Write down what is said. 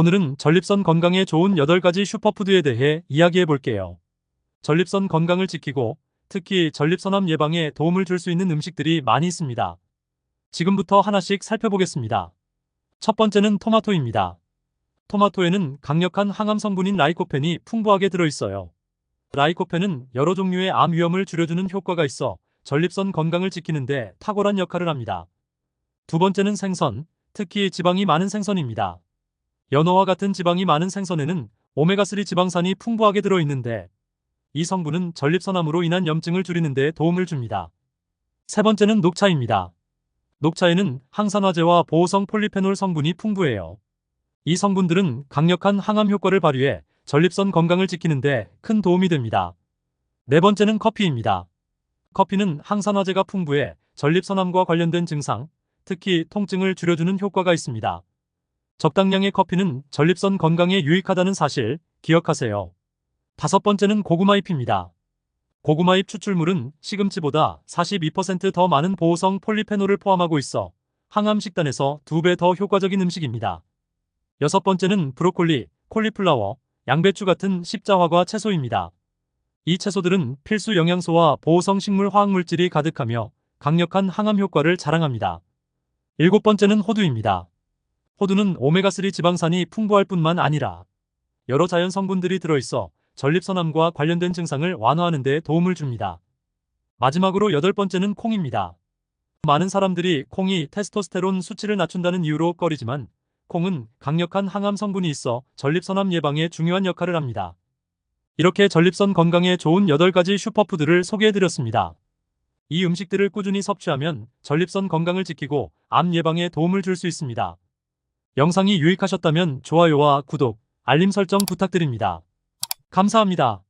오늘은 전립선 건강에 좋은 8가지 슈퍼푸드에 대해 이야기해 볼게요. 전립선 건강을 지키고 특히 전립선암 예방에 도움을 줄 수 있는 음식들이 많이 있습니다. 지금부터 하나씩 살펴보겠습니다. 첫 번째는 토마토입니다. 토마토에는 강력한 항암 성분인 라이코펜이 풍부하게 들어있어요. 라이코펜은 여러 종류의 암 위험을 줄여주는 효과가 있어 전립선 건강을 지키는데 탁월한 역할을 합니다. 두 번째는 생선, 특히 지방이 많은 생선입니다. 연어와 같은 지방이 많은 생선에는 오메가3 지방산이 풍부하게 들어있는데 이 성분은 전립선암으로 인한 염증을 줄이는 데 도움을 줍니다. 세 번째는 녹차입니다. 녹차에는 항산화제와 보호성 폴리페놀 성분이 풍부해요. 이 성분들은 강력한 항암 효과를 발휘해 전립선 건강을 지키는 데 큰 도움이 됩니다. 네 번째는 커피입니다. 커피는 항산화제가 풍부해 전립선암과 관련된 증상, 특히 통증을 줄여주는 효과가 있습니다. 적당량의 커피는 전립선 건강에 유익하다는 사실 기억하세요. 다섯 번째는 고구마잎입니다. 고구마잎 추출물은 시금치보다 42%더 많은 보호성 폴리페놀을 포함하고 있어 항암 식단에서 2배 더 효과적인 음식입니다. 여섯 번째는 브로콜리, 콜리플라워, 양배추 같은 십자화과 채소입니다. 이 채소들은 필수 영양소와 보호성 식물 화학물질이 가득하며 강력한 항암 효과를 자랑합니다. 일곱 번째는 호두입니다. 호두는 오메가3 지방산이 풍부할 뿐만 아니라 여러 자연 성분들이 들어있어 전립선암과 관련된 증상을 완화하는 데 도움을 줍니다. 마지막으로 여덟 번째는 콩입니다. 많은 사람들이 콩이 테스토스테론 수치를 낮춘다는 이유로 꺼리지만 콩은 강력한 항암 성분이 있어 전립선암 예방에 중요한 역할을 합니다. 이렇게 전립선 건강에 좋은 8가지 슈퍼푸드를 소개해드렸습니다. 이 음식들을 꾸준히 섭취하면 전립선 건강을 지키고 암 예방에 도움을 줄 수 있습니다. 영상이 유익하셨다면 좋아요와 구독, 알림 설정 부탁드립니다. 감사합니다.